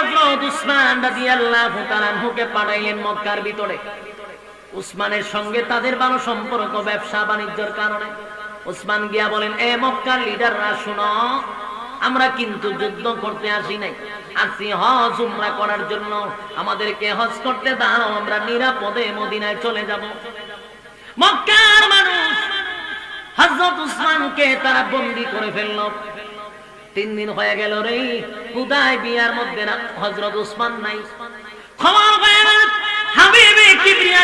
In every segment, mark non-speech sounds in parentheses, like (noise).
হযরত উসমান রাদিয়াল্লাহু তাআলা আনহুকে পাঠাইলেন মক্কার ভিতরে। উসমানের সঙ্গে তাদের ভালো সম্পর্ক, ব্যবসা, বাণিজ্যের কারণে। উসমান গিয়া বলেন, এ মক্কার লিডাররা, শুনো, আমরা কিন্তু যুদ্ধ করতে আসি নাই। আসি হজ, উমরা করার জন্য। আমাদেরকে হজ করতে দাও, আমরা নিরাপদে মদিনায় চলে যাব। মক্কার মানুষ হযরত উসমানকে তারা বন্দী করে ফেলল। তিন দিন হয়ে গেল রে। হুদায় বিয়ার মধ্যে না, হযরত উসমান নাই। খবর হাবিবে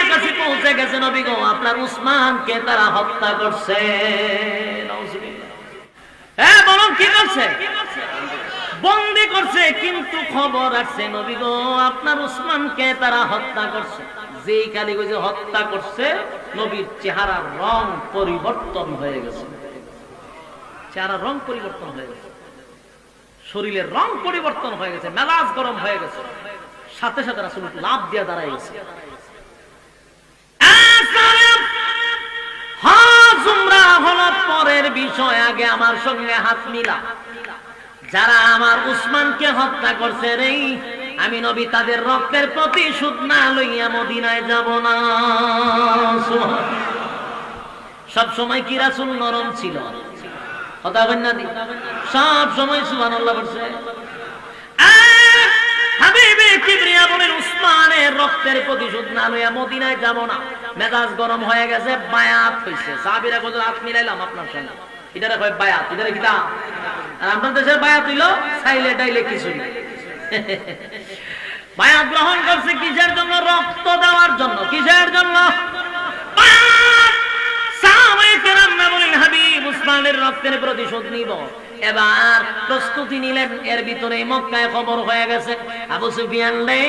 কাছে পৌঁছে গেছে নবী গো, আপনার উসমানকে তারা হত্যা করছে। করছে? কিন্তু খবর নবী গো, আপনার তারা হত্যা করছে। যেই কালী যে হত্যা করছে, নবীর চেহারার রং পরিবর্তন হয়ে গেছে। চেহারা রং পরিবর্তন হয়ে গেছে। শরীরের রং পরিবর্তন হয়ে গেছে মেলাজ গরম হয়ে গেছে। সাথে সাথে রাসুল লাভ দিয়ে দাঁড়ায় গেছে। পরের বিষয়, আগে আমার সঙ্গে হাত মিলা। যারা আমার উসমানকে হত্যা করছে রে, আমি নবী তাদের রক্তের প্রতিশোধ না লইয়া মদিনায় যাব না। সব সময় কি রাসুল নরম ছিল? সব সময় সুবহানাল্লাহ বলছে। আহ! হাবিবে কিবরিয়া বলেন, উসমানের রক্তের প্রতিশোধ না লইয়া মদিনায় যাব না। মেজাজ গরম গেছে, বায়াত হইছে। সাহাবীরা কত হাত মিলাইলাম আপনার সঙ্গে। এটারে কয়, বায়াত। এটারে কি তা? আর আপনার দেশের বায়াত হইল সাইলে ডাইলে কিছুই (laughs) বায়াত গ্রহণ করছে কিসের জন্য? রক্ত দেওয়ার জন্য। কিসের জন্য? বায়াত! উসমানের রক্তের প্রতিশোধ নিব। এবার প্রস্তুতি নিলেন, এর ভিতরে মক্কায় খবর হয়ে গেছে। আবু সুফিয়ান রে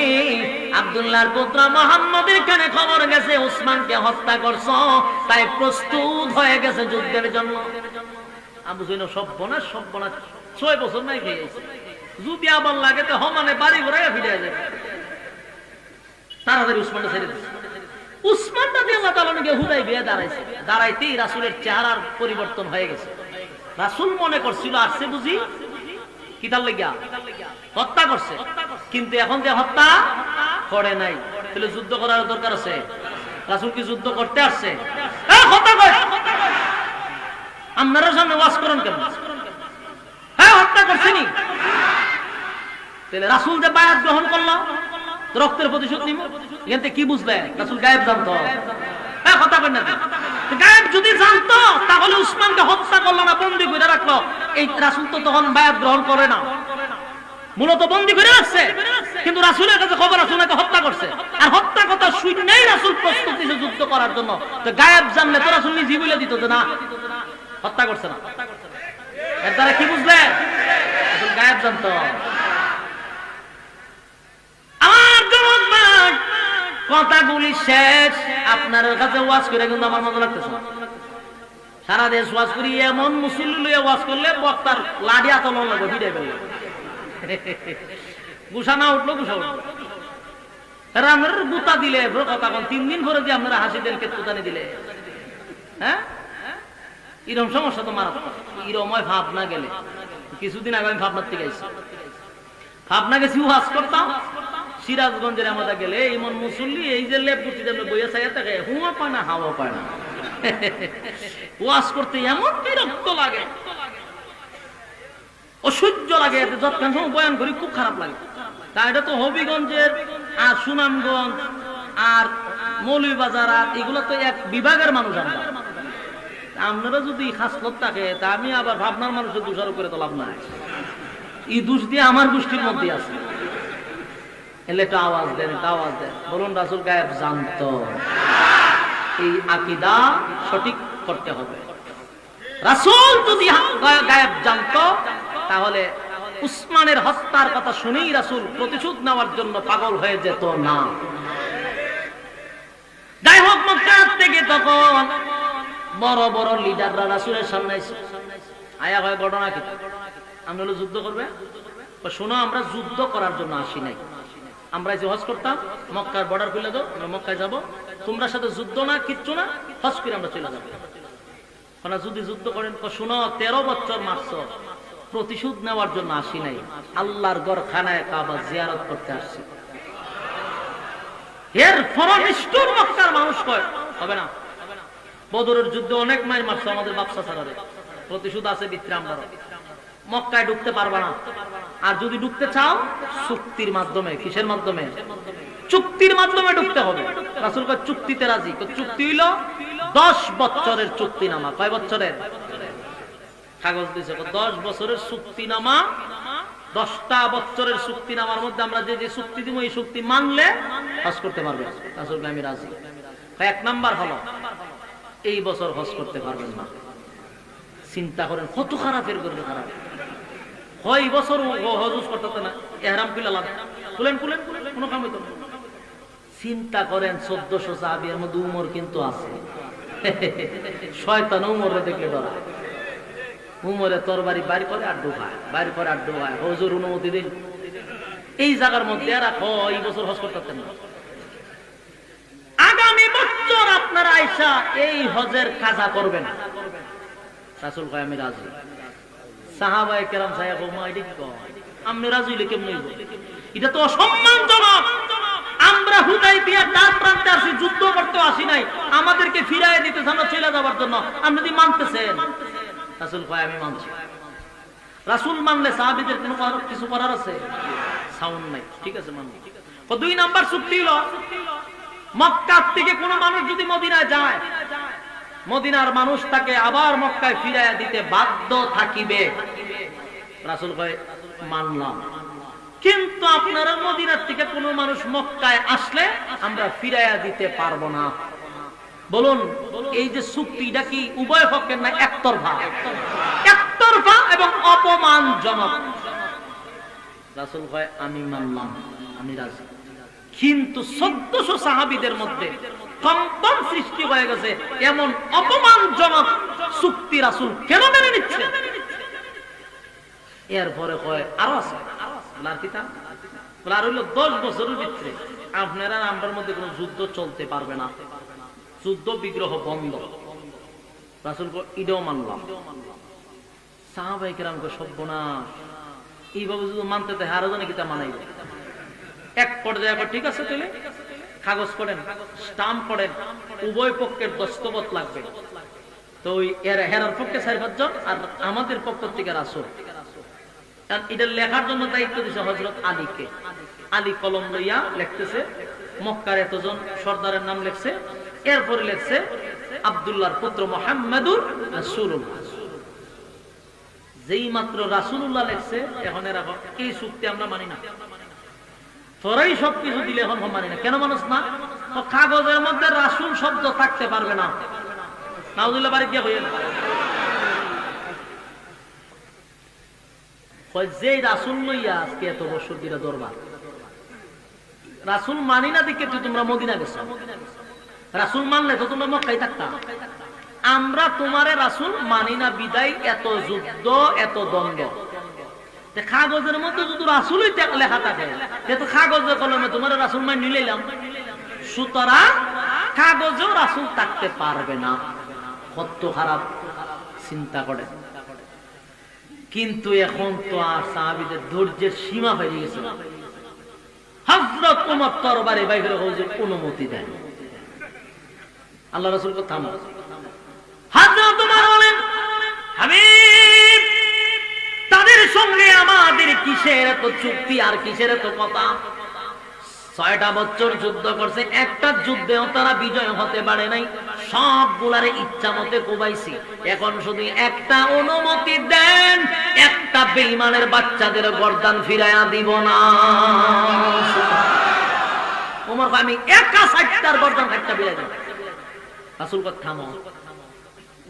আব্দুল্লাহর পুত্র মোহাম্মদের কানে খবর গেছে, উসমানকে হত্যা করছ, তাই প্রস্তুত হয়ে গেছে যুদ্ধের জন্য। আবু সুফিয়ান সব্যনাশ সব্যনাশ ছয় বছর নাই খেয়ে গেছে। যদি আবার লাগে তো হমানে বাড়ি ঘুরে ফিরে যাবে। তাড়াতাড়ি উসমানটা ছেড়ে দিচ্ছে উসমান রাজি আল্লাহ বিয়ে দাঁড়াইছে। দাঁড়াইতেই রাসুলের চেহারার পরিবর্তন হয়ে গেছে। রাসুল মনে করছিল বুঝি? কিতার লেগিয়া? হত্যা করছে। কিন্তু এখন যে হত্যা করে নাই। তাহলে যুদ্ধ করার দরকার আছে? রাসুল কি যুদ্ধ করতে আসছে? আপনারা সামনে ওয়াজ করুন কেন হ্যাঁ হত্যা করছেনি তাহলে রাসুল যে বায়াত গ্রহণ করল, রক্তের প্রতিশোধ নিব থেকে কি বুঝলে? রাসুল গায়েব জানতো। হ্যাঁ হত্যা করছে। আর হত্যা কথা রাসুল যুদ্ধ করার জন্য। তো গায়েব জানলে তো রাসুল নিজে বলে দিত না, হত্যা করছে না। এর দ্বারা কি বুঝলে? গায়েব জানতো আমার যুবক ভাই, কথাগুলি শেষ। আপনার কাছে ওয়াজ করে কিন্তু আমার মতো লাগতেছে সারা দেশ ওয়াজ করি, এমন লইয়া ওয়াজ করলে বক্তার লাঠি আতলন লাগবে গুসা না উঠল, গুসা উঠল। গুতা দিলে কথা কন, তিন দিন পরে যে আপনারা হাসি দেন দিলে। হ্যাঁ? এরকম সমস্যা তো মারাত্মক। এরময় ভাবনা গেলে। কিছুদিন আগে আমি ভাবনার থেকে আইছি। ভাবনা গেছি, ওয়াজ করতাম। সিরাজগঞ্জের আমাদের গেলে এমন মুসল্লি, এই যে লেপ করতে যাবে বইয়া চাইয়া থাকে, হুয়া পায় না, হাওয়া পায় না। ওয়াজ করতে এমন বিরক্ত লাগে। অসহ্য লাগে এতে যৎক্ষণ সময় বয়ান করি খুব খারাপ লাগে। তা এটা তো হবিগঞ্জের আর সুনামগঞ্জ আর মৌলভীবাজার আর এগুলো তো এক বিভাগের মানুষ আমরা। আপনারা যদি খাসলত থাকে, তা আমি আবার ভাবনার মানুষের দোষারোপ করে তো লাভ নাই। এই দোষ দিয়ে আমার গোষ্ঠীর মধ্যে আছে। এলে একটা আওয়াজ দেন একটা আওয়াজ দেন। বলুন, রাসুল গায়েব জানতো। এই আকিদা সঠিক করতে হবে। রাসুল যদি গায়েব জানতো, তাহলে উসমানের হত্যার কথা শুনেই রাসুল প্রতিশোধ নেওয়ার জন্য পাগল হয়ে যেত না। যাই হোক, মক্কার থেকে তখন বড় বড় লিডাররা রাসুলের সামনে। আয়া হয়, ঘটনা কি? আমরা হলো যুদ্ধ করবে? শোনো, আমরা যুদ্ধ করার জন্য আসি নাই। আমরা যে হজ করতাম, মক্কার বর্ডার খুলে দাও, আমরা মক্কায় যাব। তোমরা সাথে যুদ্ধ না, কিচ্ছু না, হজ করে আমরা চলে যাব। ওরা যদি যুদ্ধ করেন তো শোনো, তেরো বছর মারছ, প্রতিশোধ নেওয়ার জন্য আসি নাই। আল্লাহর গড় খানায় কাবা জিয়ারত করতে আসছি। এর ফরনিষ্ঠুর মক্কার মানুষ কয়, হবে না। বদরের যুদ্ধে অনেক মায়ের মারছে আমাদের বাপসা ছাড়ারে। প্রতিশোধ আছে বিত্রাম মক্কায় ঢুকতে পারবা না। আর যদি ঢুকতে চাও, চুক্তির মাধ্যমে, কিসের মাধ্যমে? চুক্তির মাধ্যমে ঢুকতে হবে। রাসুল কয়, চুক্তিতে রাজি। চুক্তি হইল দশ বছরের চুক্তি নামা কয় বছরের? কাগজ কয় দশ বছরের দশটা বছরের মধ্যে আমরা যে যে চুক্তি দিব, এই চুক্তি মানলে হজ করতে পারবে। রাসুল আমি রাজি। এক নাম্বার হলো, এই বছর হজ করতে পারবেন না। চিন্তা করেন, কত খারাপের করবে খারাপ। বছর ও হজ করতে না, এহরাম খুলে খুলেন খুলেন কোনো কাম হইতো চিন্তা করেন, চোদ্দশো মধ্যে উমর কিন্তু আছে। শয়তান উমরে দেখলে ডরা উমরে বাইর করে আর ডুবায়, বাইর করে আর ডুবায়। হজুর অনুমতি দিন এই জায়গার মধ্যে এরা এই বছর হজ করতে না। আগামী বছর আপনারা আইসা এই হজের কাজা করবেন। রাসুল কয়, আমি রাজি। সাহাবায়ে কেরাম সাহেব এটা কি হইব? এটা তো অসম্মানজনক আমরা হুদাই বিয়া তার প্রান্তে আসি, যুদ্ধ করতে আসি নাই। আমাদেরকে ফিরাই দিতে আমরা চলে জন্য। আপনি যদি মানতেছেন, রাসুল কয়, আমি মানছি। রাসুল মানলে সাহাবিদের কোনো কিছু করার আছে? সাউন্ড নাই। ঠিক আছে মান দুই নাম্বার চুক্তি হলো মক্কার থেকে কোনো মানুষ যদি মদিনায় যায় মদিনার মানুষ তাকে আবার মক্কায় ফিরাইয়া দিতে বাধ্য থাকিবে। রাসুল কয়, মানলাম। কিন্তু আপনারা মদিনার থেকে কোনো মানুষ মক্কায় আসলে আমরা ফিরাইয়া দিতে পারব না। বলুন, এই যে চুক্তিটা কি উভয় পক্ষের না একতরফা? একতরফা এবং অপমানজনক। রাসুল কয়, আমি মানলাম, আমি রাজি। কিন্তু চোদ্দশো সাহাবিদের মধ্যে কম্পন সৃষ্টি হয়ে গেছে, এমন অপমানজনক চুক্তি রাসুল কেন মেনে নিচ্ছে? এরপরে কয়, আরও আছে। আপনারা মধ্যে কোনো যুদ্ধ চলতে পারবে না। যুদ্ধ বিগ্রহ এইভাবে যদি মানতে আরও জানে কিতা মানাইবে? এক পর্যায়ে ঠিক আছে তাহলে? কাগজ করেন স্টাম্প করেন উভয় পক্ষের দস্তবত লাগবে। তো ওই এর হেরার পক্ষে চার পাঁচজন আর আমাদের পক্ষ থেকে রাসুল। এটা লেখার জন্য দায়িত্ব দিছে হজরত আলীকে। আলী কলম লইয়া মক্কার এতজন সর্দারের নাম লিখছে, এরপরে লিখছে, আব্দুল্লাহর পুত্র মোহাম্মদুর রাসূলুল্লাহ। যেই মাত্র রাসূলুল্লাহ লিখছে, এখন এরা এই চুক্তি আমরা মানি না। তোরাই সবকিছু দিলে এখন মানি না। কেন মানুষ না? তো কাগজের মধ্যে রাসূল শব্দ থাকতে পারবে না। নাউজুল্লাহ বাড়ি গিয়ে যে রাসুল লইয়া আজকে এত বছর দরবার, রাসুল মানি না দিকে তুই তোমরা মদিনা গেছো। রাসুল মানলে তো তোমরা মক্কাই থাকতা। আমরা তোমারে রাসুল মানি না, বিদায়, এত যুদ্ধ, এত দ্বন্দ্ব। তে কাগজের মধ্যে যদি রাসুলই লেখা থাকে তে কাগজের কলমে তোমার রাসুল মানি নিলাম সুতরাং কাগজেও রাসুল থাকতে পারবে না। কত খারাপ চিন্তা করে। কিন্তু এখন তো আর সাহাবিদের ধৈর্যের সীমা হয়ে গেছে। হজরত উমর তরবারে বাইরে অনুমতি দেন আল্লাহ রসুল থাম হজরত উমর বলেন, হাবিব! তাদের সঙ্গে আমাদের কিসের এত চুক্তি আর কিসের এত কথা? ছয়টা বছর যুদ্ধ করছে একটা যুদ্ধেও তারা বিজয় হতে পারে নাই। সবগুলারে ইচ্ছা মতে কোবাইছি। এখন শুধু একটা অনুমতি দেন একটা বেইমানের বাচ্চাদের গর্দান ফিরাইয়া দিব না। কয়, আমি একা ষাটটার গর্দান ষাটটা ফিরাই দেব। রাসুল কয়, থামো?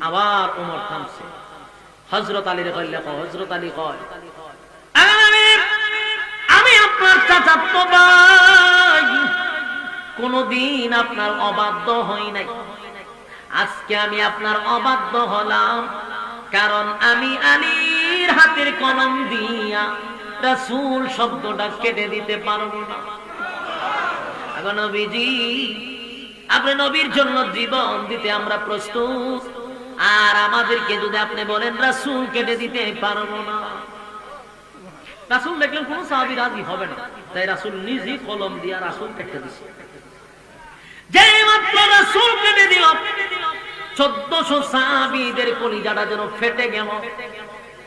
আবার উমর থামছে। হজরত আলীর কইলে কয় হজরত আলী কয় আমি আপনার চাচাত্ত ভাই কোনদিন আপনার অবাধ্য হই নাই। আজকে আমি আপনার অবাধ্য হলাম, কারণ আমি আলীর হাতের কলম দিয়া রাসূল শব্দটা কেটে দিতে পারব না। এখন নবীজি, আপনি নবীর জন্য জীবন দিতে আমরা প্রস্তুত। আর আমাদেরকে যদি আপনি বলেন, রাসূল কেটে দিতে পারব না। রাসুল দেখলেন কোন সাহাবি রাজি হবে না। তাই রাসুল নিজেই কলম দিয়া রাসুল কেটে দিছে। যে মাত্র রাসুল কেটে দিল, চোদ্দশো সাহাবিদের কলিজাটা যেন ফেটে গেল।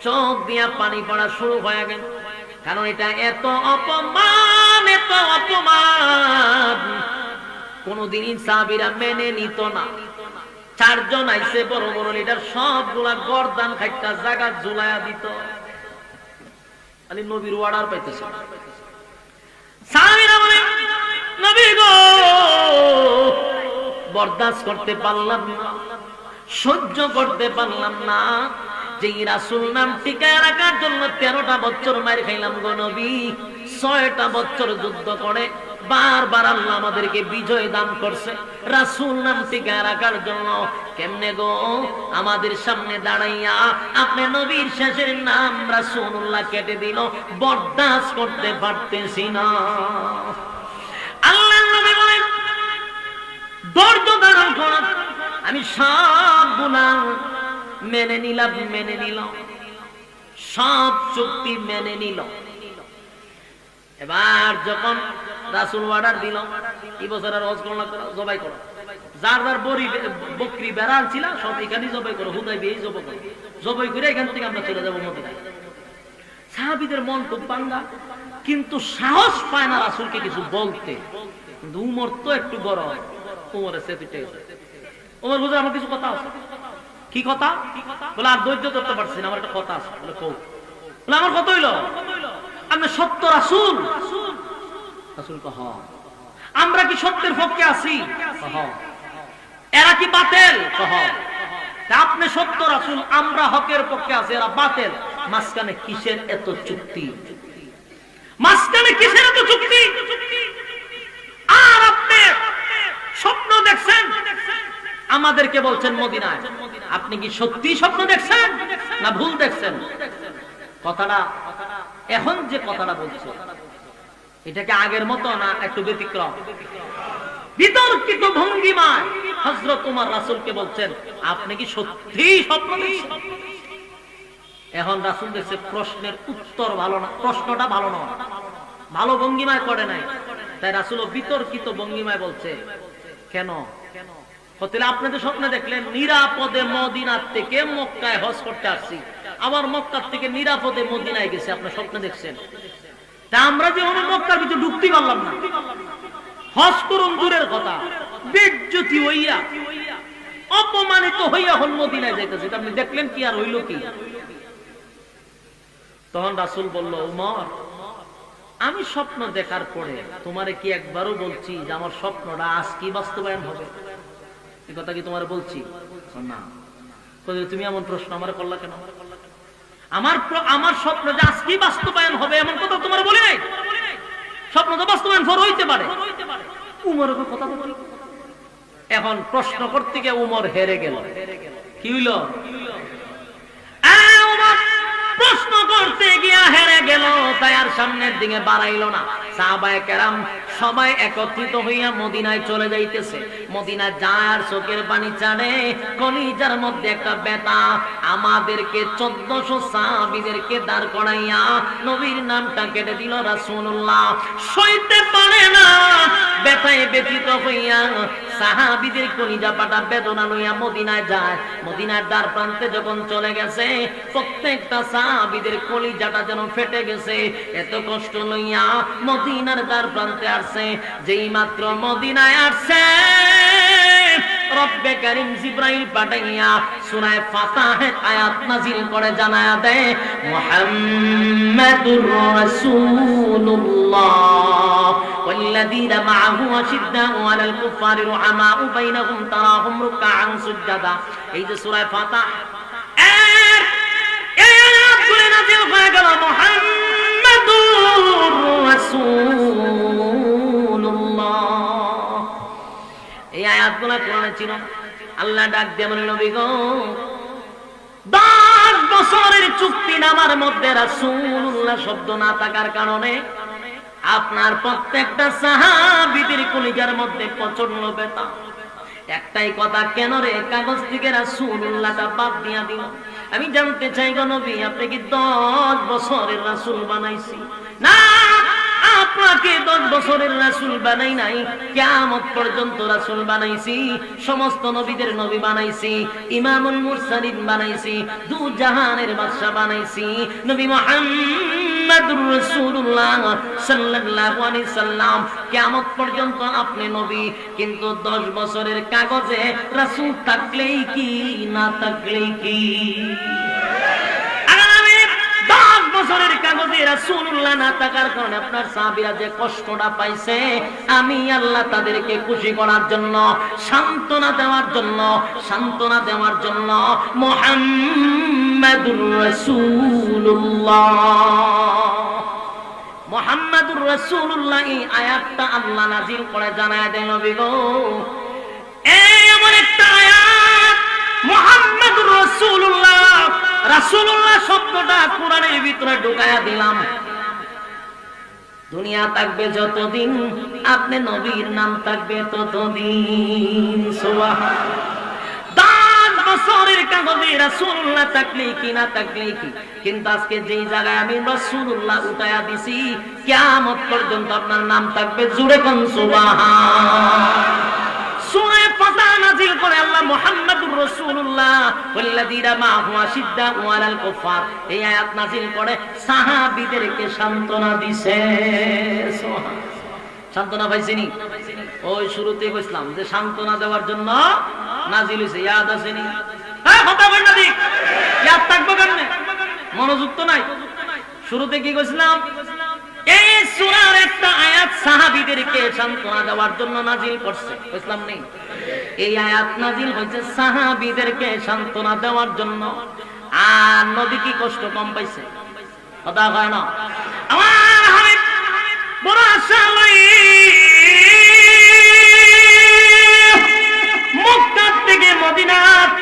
চোখ দিয়া পানি পড়া শুরু হয়ে গেল। কারণ এটা এত অপমান এত অপমান। কোনদিনই সাহাবিরা মেনে নিত না। চারজন আইসে বড় বড় লিডার সবগুলা গরদান খাইটা জায়গা ঝুলাইয়া দিত। খালি নবীর ওয়ার্ডার পাইতেছে। সাহাবীরা গো বরদাস্ত করতে পারলাম না, সহ্য করতে পারলাম না। যে রাসুল নাম টিকায় রাখার জন্য তেরোটা বছর মার খাইলাম গো নবী, ছয়টা বছর যুদ্ধ করে বারবার আল্লাহ আমাদেরকে বিজয় দান করছে। রাসুল নাম টিকায় রাখার জন্য কেমনে গো? আমাদের সামনে দাঁড়াইয়া আপনি নবীর শেষের নাম রাসুল্লাহ কেটে দিল, বরদাস্ত করতে পারতেছি না। আল্লাহ নবী বলেন ধৈর্য ধারণ কর আমি সব গুণা মেনে নিলাম, মেনে নিল সব চুক্তি মেনে নিল এবার যখন রাসুল অর্ডার দিল, এই বছর আর জবাই করো। যার যার বড়ি বকরি বেড়াল ছিল, সব এখানে জবাই করো, হুদাই বিয়ে জবাই করো। জবাই করে এখান থেকে আমরা চলে যাব মদিনায়। সাহাবিদের মন খুব বাঙ্গা কিন্তু সাহস পায় না রাসুলকে কিছু বলতে। কিন্তু উমর তো একটু বড় উমরের সে দুইটাই উমর বুঝে, আমার কিছু কথা আছে? কি কথা? বলে, আর ধৈর্য ধরতে পারছি না, আমার একটা কথা আছে। বলে কৌ বলে, আমার হইল আমি সত্য রাসুল। রাসুল কহ। আমরা কি সত্যের পক্ষে আছি? এরা কি বাতেল? আপনি সত্য রাসুল, আমরা হকের পক্ষে আছি, এরা বাতেল। মাঝখানে কিসের এত চুক্তি? মাঝখানে কিসের এত চুক্তি? আর আপনি স্বপ্ন দেখছেন? আমাদেরকে বলছেন মদিনায়। আপনি কি সত্যি স্বপ্ন দেখছেন? না ভুল দেখছেন? কথাটা এখন যে কথাটা বলছে, এটাকে আগের মতো না একটু ব্যতিক্রম? বিতর্কিত ভঙ্গিমায় হজরত উমার রাসুলকে বলছেন, আপনি কি সত্যি স্বপ্ন এখন রাসুল দেখছে প্রশ্নের উত্তর ভালো না, প্রশ্নটা ভালো নয়। ভালো ভঙ্গিমায় করে নাই। তাই রাসুল বিতর্কিত ভঙ্গিমায় বলছে, কেন? হতে তো স্বপ্নে দেখলেন, নিরাপদে মদিনার থেকে মক্কায় হজ করতে আসছি। আবার মক্কার থেকে নিরাপদে মদিনায় গেছে আপনার স্বপ্নে দেখছেন। তা আমরা যে অন্য মক্কার ভিতরে ঢুকতে পারলাম না। হজ করুন দূরের কথা। বেজ্জতি হইয়া, অপমানিত হইয়া হল মদিনায় যাইতেছে আপনি দেখলেন কি আর হইল কি? তখন রাসুল বলল, উমর, আমি স্বপ্ন দেখার পরে তোমারে কি একবারও বলছি যে আমার স্বপ্নটা আজ কি বাস্তবায়ন হবে? এই কথা কি তোমার বলছি? না। তুমি এমন প্রশ্ন আমার করলা কেন? আমার প্র- আমার আমার স্বপ্ন যে আজ কি বাস্তবায়ন হবে, এমন কথা তোমার বলি নাই? স্বপ্ন তো বাস্তবায়ন পর হইতে পারে। উমরের কথা তো এখন প্রশ্ন করতে গিয়ে উমর হেরে গেল। কি হইল? প্রশ্ন করতে গিয়া হেরে গেল, তাই আর সামনের দিকে বাড়াইলো না। সাহাবায়ে কেরাম সবাই একত্রিত হইয়া মদিনায় চলে যাইতেছে। মদিনা যার চোখের পানি ছাড়ে, কলিজার মধ্যে একটা বেতা আমাদেরকে চোদ্দশো সাহাবিদেরকে দাঁড় করাইয়া নবীর নামটা কেটে দিল রাসূলুল্লাহ। সইতে পারে না। ব্যথায় ব্যথিত হইয়া সাহাবিদের কলিজা পাটা বেদনা লইয়া মদিনায় যায়। মদিনার দ্বার প্রান্তে যখন চলে গেছে, প্রত্যেকটা সাহাবিদের কলিজাটা যেন ফেটে গেছে। এত কষ্ট লইয়া মদিনার দ্বার প্রান্তে আসছে। যেই মাত্র মদিনায় আসছে রব্বে করিম জিব্রাইল পাঠাইয়া সূরা ফাতাহের আয়াত নাজিল করে জানায়া দেয় মুহাম্মাদুর রাসূলুল্লাহ والذين معه أشداء على الكفار رحماء بينهم تراهم ركعا سجدا এই যে সূরা ফাতাহ এর এই আয়াতগুলো নাজিল হয়ে গেল মুহাম্মাদুর রাসূলুল্লাহ আয়াতগুলো কোরআনে ছিল। আল্লাহ ডাক দিয়ে বলেন নবী গো, দশ বছরের চুক্তি নামার মধ্যে রাসূলুল্লাহ শব্দ না থাকার কারণে আপনার প্রত্যেকটা সাহাবিদের কলিজার মধ্যে প্রচণ্ড বেতা একটাই কথা, কেন রে কাগজ থেকে রাসূলুল্লাহটা বাদ দিয়া দিল? আমি জানতে চাই গো নবী, আপনি কি দশ বছরের রাসূল বানাইছি? না আপনাকে দশ বছরের রাসূল বানাই নাই। কিয়ামত পর্যন্ত রাসুল বানাইছি, সমস্ত নবীদের নবী বানাইছি, ইমামুল মুরসালিন বানাইছি দু জাহানের বাদশা বানাইছি, নবী মুহাম্মদুর রাসূলুল্লাহ পর্যন্ত আপনি নবী, কিন্তু দশ বছরের কাগজে রাসূল থাকলেই কি, না থাকলেই কি? দশ কাগজে রাসূলুল্লাহ না থাকার কারণে আপনার সাহাবীরা যে কষ্টটা পাইছে, আমি আল্লাহ তাদেরকে খুশি করার জন্য, সান্ত্বনা দেওয়ার জন্য, সান্ত্বনা দেওয়ার জন্য মুহাম্মাদুর রাসূলুল্লাহ। মোহাম্মদুর রাসূলুল্লাহ এই আয়াতটা আল্লাহ নাজিল করে জানায় দেন নবী গো। এই এমন একটা আয়াত, মোহাম্মদুর রাসূলুল্লাহ রাসূলুল্লাহ শব্দটা কোরআনের ভিতরে ঢুকায়া দিলাম। দুনিয়া থাকবে যতদিন, আপনি নবীর নাম থাকবে ততদিন। দশ বছরের কাগজে রাসূলুল্লাহ থাকলে কি, না থাকলে কি? কিন্তু আজকে যেই জায়গায় আমি রাসূলুল্লাহ উঠায়া দিছি, কিয়ামত পর্যন্ত আপনার নাম থাকবে জুড়ে কোন সুবহান সূরা ফাতা নাযিল করে আল্লাহ মুহাম্মাদুর রাসূলুল্লাহ, ওয়াল্লাযীনা আলাল কুফার এই আয়াত নাযিল করে সাহাবীদেরকে ওই শুরুতে বলছিলাম যে সান্ত্বনা দেওয়ার জন্য নাজিল হইছে, ইয়াদ আসেনি। হ্যাঁ কথা বল না ইয়াদ থাকব কেমনে? মনোযোগ তো নাই। শুরুতে কি কইছিলাম? এই একটা আয়াত সান্ত্বনা দেওয়ার জন্য নাজিল করছে। বুঝলাম নেই। এই আয়াত নাজিল হয়েছে সাহাবীদেরকে সান্ত্বনা দেওয়ার জন্য। আর নবী কি কষ্ট কম পাইছে? কথা হয় না।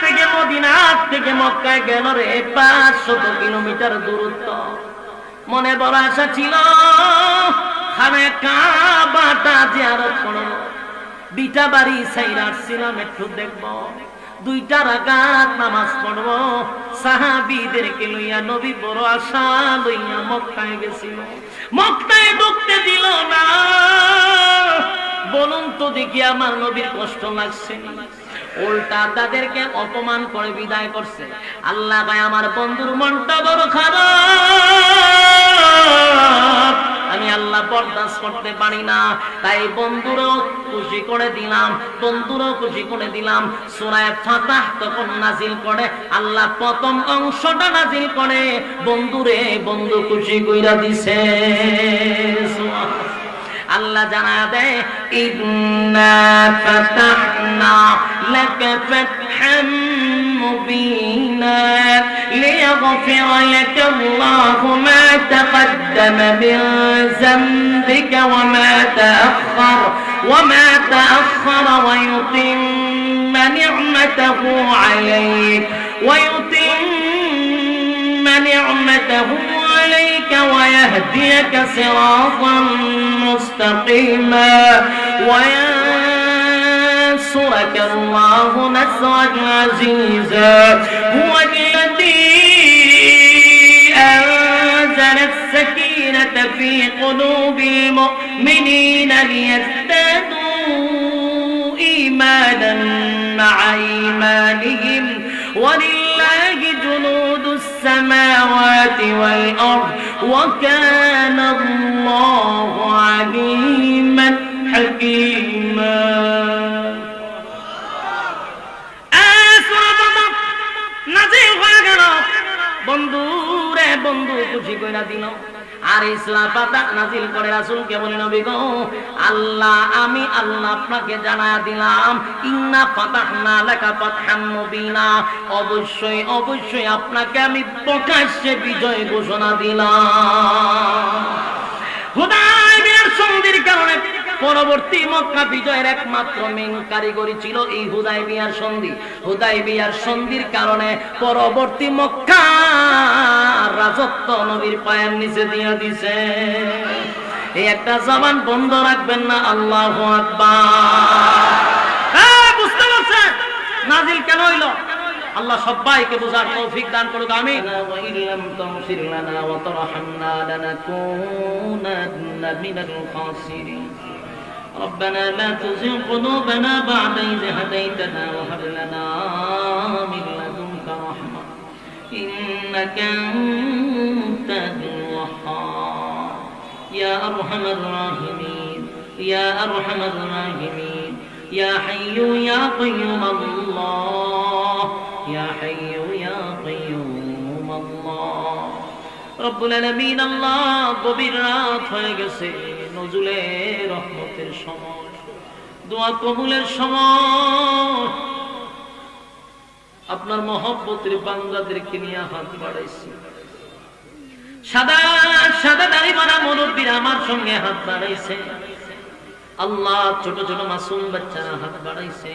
থেকে মদিনার থেকে মক্কায় গেল রে পাঁচশত কিলোমিটার দূরত্ব। মনে বড় আশা ছিল। খানে বিটা বাড়ি সাইরার ছিলাম একটু দেখব। দুইটা রাকাত নামাজ পড়ব। সাহাবীদেরকে লইয়া নবী বড় আশা লইয়া মক্কায় গেছিল। মক্কায় ঢুকতে দিল না। বলুন তো দেখি আমার নবীর কষ্ট লাগছে না। উল্টা তাদেরকে অপমান করে বিদায় করছে। আল্লাহ ভাই, আমার বন্ধুর মনটা বড় খারাপ। আমি আল্লাহ বরদাস্ত করতে পারি না। তাই বন্ধুরও খুশি করে দিলাম, বন্ধুরও খুশি করে দিলাম। সুরায় ফাতাহ তখন নাজিল করে, আল্লাহ প্রথম অংশটা নাজিল করে। বন্ধুরে বন্ধু খুশি কইরা দিছে। আল্লাহ জানা দেয় ইন্না ফাতাহনা লাকা ফাতহাম মুবিনা লিয়াগফির লাকা আল্লাহু মা তাকদ্দাম মিন যামবিকা ওয়া মা তাআখখার ওয়া মা তাআখখার ওয়া ইউতিম্মা নি'মাতাহু আলাইক ওয়া يتم نعمته عليك ويهديك صراطا مستقيما. وينصرك الله نصرا عزيزا. هو الذي أنزل السكينة في قلوب المؤمنين ليزدادوا إيمانا مع إيمانهم. جنود السماوات والأرض وكان الله عليما حكيما নাজিল হয়ে গেল বন্ধু রে বন্ধু খুশি কইরা দিল আর ইসলাম পাতা নাজিল করে রাসুলকে বলে, নবী গো, আল্লাহ, আমি আল্লাহ আপনাকে জানা দিলাম, ইন্না ফাতাহনা লাকা ফাতহাম মুবিনা। অবশ্যই অবশ্যই আপনাকে আমি প্রকাশ্যে বিজয় ঘোষণা দিলাম। হুদায়বিয়ার সন্ধির কারণে পরবর্তী মক্কা বিজয়ের একমাত্র মেন কারিগরি ছিল এই হুদাই বিয়ার সন্ধি। হুদাই বিয়ার সন্ধির কারণে পরবর্তী মক্কা রাজত্ব নবীর পায়ের নিচে দিয়ে দিছে। এই একটা জবান বন্ধ রাখবেন না, আল্লাহ হ্যাঁ, বুঝতে পারছেন? নাজিল কেন হইল? আল্লাহ সবাইকে বোঝার তৌফিক দান করুক আমি মিনাল খাসিরিন। ربنا لا تزغ قلوبنا بعد إذ هديتنا وهب لنا من لدنك رحمة إنك أنت الوهاب. يا أرحم الراحمين يا أرحم الراحمين يا حي يا قيوم الله يا حي يا قيوم الله. رب العالمين الله ببرات فرق নজুলে রহমতের সময়, দোয়া কবুলের সময়। আপনার মহব্বতের বান্দাদেরকে নিয়ে হাত বাড়াইছি। সাদা সাদা দাড়ি মারা মুরব্বীরা আমার সঙ্গে হাত বাড়াইছে। আল্লাহ, ছোট ছোট মাসুম বাচ্চারা হাত বাড়াইছে।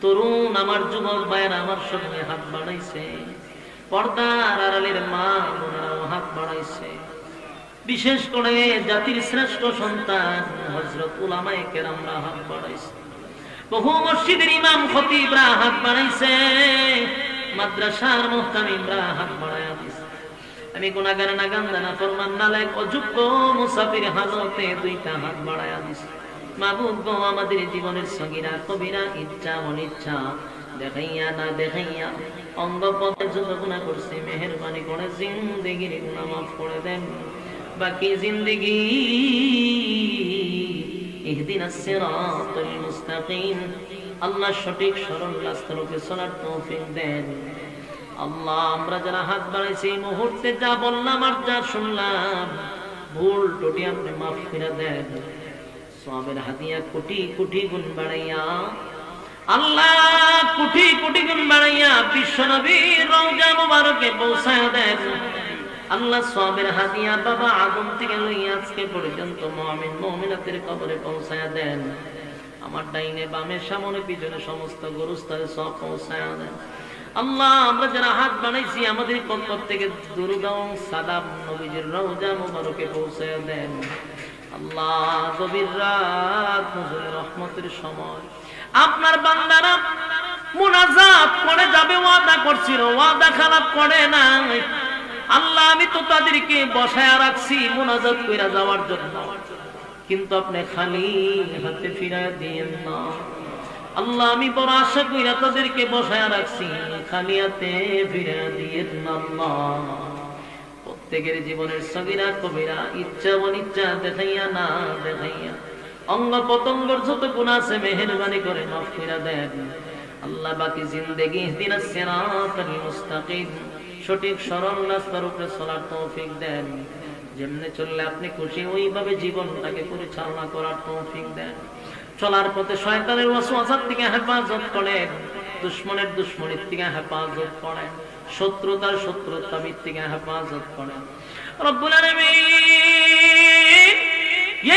তরুণ আমার যুবক ভাইয়েরা আমার সঙ্গে হাত বাড়াইছে। পর্দার আড়ালের মা বোনেরাও হাত বাড়াইছে। বিশেষ করে জাতির শ্রেষ্ঠ সন্তান হজরত উলামায়ে কেরামরা হাত বাড়াইছে। বহু মসজিদের ইমাম খতিবরা হাত বাড়াইছে মাদ্রাসার মুহতামিমরা হাত বাড়াইয়া দিছে। আমি গুনাগার না গান্দানা ফরমান নালায়ক অযোগ্য মুসাফির হাজতে দুইটা হাত বাড়াইয়া দিছে। মাহবুব গো, আমাদের জীবনের সঙ্গীরা কবিরা, ইচ্ছা, অনিচ্ছা, দেখাইয়া না দেখাইয়া অঙ্গ পথে যত গুণা করছে, মেহরবানি করে জিন্দেগির গুণা মাফ করে দেন। বাকি জিন্দেগি। ইহদিন আল্লাহ সঠিক সরল রাস্তাকে চলার তৌফিক দেন। আল্লাহ, আমরা যারা হাত বাড়াইছি মুহূর্তে যা বললাম আর যা শুনলাম, ভুল টুটি আপনি মাফ করে দেন। সবের হাতিয়া কোটি কোটি গুণ বাড়াইয়া, আল্লাহ কোটি কোটি গুণ বাড়াইয়া বিশ্ব নবীর রওজা মুবারকে পৌঁছায় দেন। আল্লাহ সবের হাতিয়া বাবা আদম থেকে লইয়া আজকে পর্যন্ত মুমিন, মুমিনাতের কবরে পৌঁছায় দেন। আমার ডাইনে বামে সামনে পিছনে সমস্ত গরুস্থানে সব পৌঁছায় দেন। আল্লাহ, আমরা যারা হাত বানাইছি, আমাদের পক্ষ থেকে দুরুদম সাদাম নবীজির রওজা মুবারকে পৌঁছায় দেন। আল্লাহ, গভীর রাত রহমতের সময়। আপনার বান্দারা মুনাজাত করে যাবে, ওয়াদা করছিল, ওয়াদা খারাপ করে না আল্লাহ, আমি তো তাদেরকে বসায় রাখছি মুনাজাত কইরা যাওয়ার জন্য। কিন্তু আপনি খালি হাতে ফিরায় দিয়েন না। আল্লাহ, আমি বড় আশা কইরা তাদেরকে বসায় রাখছি, খালি হাতে ফিরায় দিয়েন না প্রত্যেকের জীবনের সগিরা কবিরা, ইচ্ছা অনিচ্ছা দেখাইয়া না দেখাইয়া অঙ্গ পতঙ্গর যত গুণ আছে, মেহরবানি করে মাফ করে দেন। আল্লাহ বাকি জিন্দেগি দিন সিরাতাল মুস্তাকিম। সঠিক সরল রাস্তার উপরে চলার তৌফিক দেন। যেমনে চললে আপনি খুশি, ওইভাবে জীবনটাকে পরিচালনা করার তৌফিক দেন। চলার পথে শয়তানের ওয়াসওয়াসার থেকে হেফাজত করেন, দুশ্মনের দুশ্মনের থেকে হেফাজত করেন, শত্রুতার শত্রুতামির থেকে হেফাজত করেন। রব্বুল আলামিন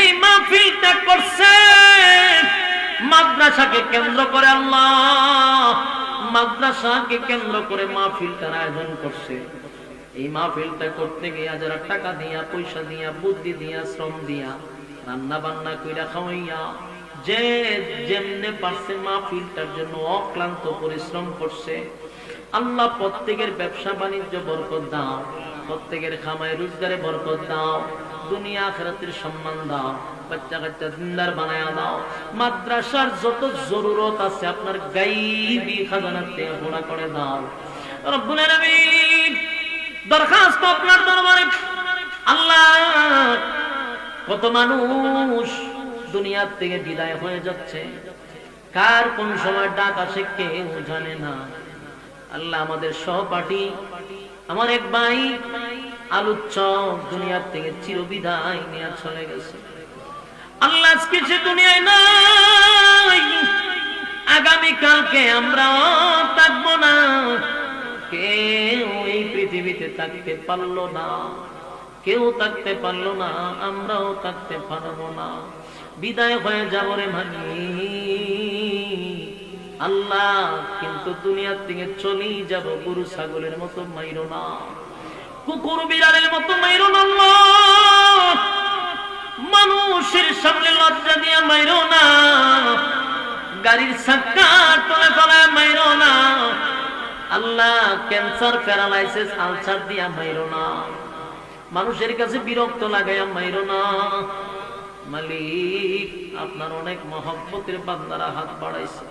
এই মাহফিলটা করছে মাদ্রাসাকে কেন্দ্র করে আল্লাহ মাদ্রাসাকে কেন্দ্র করে মাহফিলটার আয়োজন করছে। এই মাহফিলটা করতে গিয়ে যারা টাকা দিয়া, পয়সা দিয়া, বুদ্ধি দিয়া, শ্রম দিয়া রান্না বান্না কইরা খাওয়াইয়া যে যেমনে পারছে মাহফিলটার জন্য অক্লান্ত পরিশ্রম করছে, আল্লাহ প্রত্যেকের ব্যবসা বাণিজ্য বরকত দাও, প্রত্যেকের খামায় রোজগারে বরকত দাও, দুনিয়া আখেরাতের সম্মান দাও। বাচ্চা কাচ্চা বানায়া দাও। মাদ্রাসার যত জরুরত আছে, আপনার গাইবি খাজানার থেকে গোড়া করে দাও। দরখাস্ত আপনার দরবারে। আল্লাহ, কত মানুষ দুনিয়ার থেকে বিদায় হয়ে যাচ্ছে। কার কোন সময় ডাক আসে কেউ জানে না। আল্লাহ আমাদের সহপাঠী, আমার এক ভাই আলুচ্ছ দুনিয়ার থেকে চিরবিদায় নিয়ে চলে গেছে। আল্লাহ আজকে সে দুনিয়ায় নাই। আগামী কালকে আমরা থাকব না। কেউ এই পৃথিবীতে থাকতে পারল না। কেউ থাকতে পারল না, আমরাও থাকতে পারব না। বিদায় হয়ে যাব রে ভাগি আল্লাহ কিন্তু দুনিয়ার থেকে চলেই যাব, গরু, ছাগলের মতো মাইরো না। কুকুর, বিড়ালের মতো মাইরো না গাড়ির চাক্কা তলে তলায় মাইরো না। আল্লাহ ক্যান্সার প্যারালাইসিস আলসার দিয়া মাইরো না। মানুষের কাছে বিরক্ত লাগাইয়া মাইরো না। মালিক, আপনার অনেক মহব্বতের বান্দারা হাত বাড়াইছে।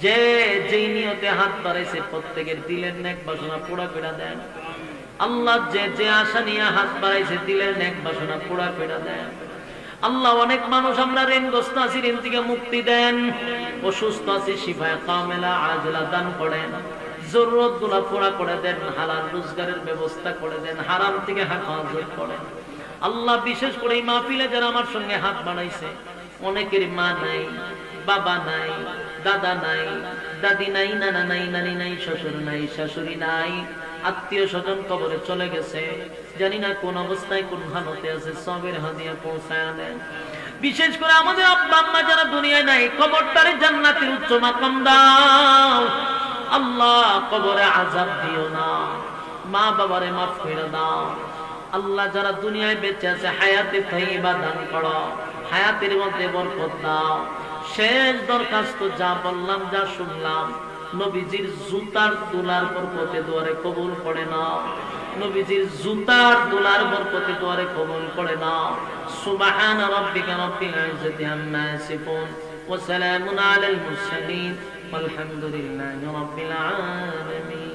যে, যেই নিয়তে হাত বাড়াইছে, প্রত্যেকের দিলের নেক বাসনা পোড়া পেড়া দেন। আল্লাহ যে যে আশা নিয়ে হাত বাড়াইছে, দিলের নেক বাসনা পোড়া পেড়া দেন। আল্লাহ অনেক মানুষ আমরা ঋণগ্রস্ত আছি ঋণ থেকে মুক্তি দেন। অসুস্থ আছি শিফায় কামেলা, আজলা দান করেন। জরুরতগুলা পুরা করে দেন, হালাল রোজগারের ব্যবস্থা করে দেন, হারাম থেকে হেফাজত করেন। আল্লাহ বিশেষ করে এই মাহফিলে যারা আমার সঙ্গে হাত বাড়াইছে, অনেকের মা নাই, বাবা নাই, দাদা নাই, দাদি নাই, নানা নাই, নানি নাই, শ্বশুর নাই, শাশুড়ি নাই আত্মীয় স্বজন কবরে চলে গেছে। জানি না কোন অবস্থায় কোন হালতে আছে, সবের হাদিয়া পৌঁছায় দেন বিশেষ করে আমাদের আব্বা আম্মা যারা দুনিয়ায় নাই, কবরটারে জান্নাতের উচ্চ মাকাম দাও। আল্লাহ, কবরে আজাব দিও না। মা বাবারে মাফ করে দাও। আল্লাহ যারা দুনিয়ায় বেঁচে আছে, হায়াতে তৈবা দান করো। হায়াতের মধ্যে বরকত দাও। শেষ দরখাস্ত যা বললাম, যা শুনলাম নবীজির জুতার দুলার বরকতে দুয়ারে কবুল করে নাও নবীজির জুতার দুলার বরকতে দুয়ারে কবুল করে নাও সুবহান রাব্বিকা রাব্বিল ইজ্জাতি আম্মা ইয়াসিফুন ওয়া সালামুন আলাল মুরসালিন والحمد لله رب العالمين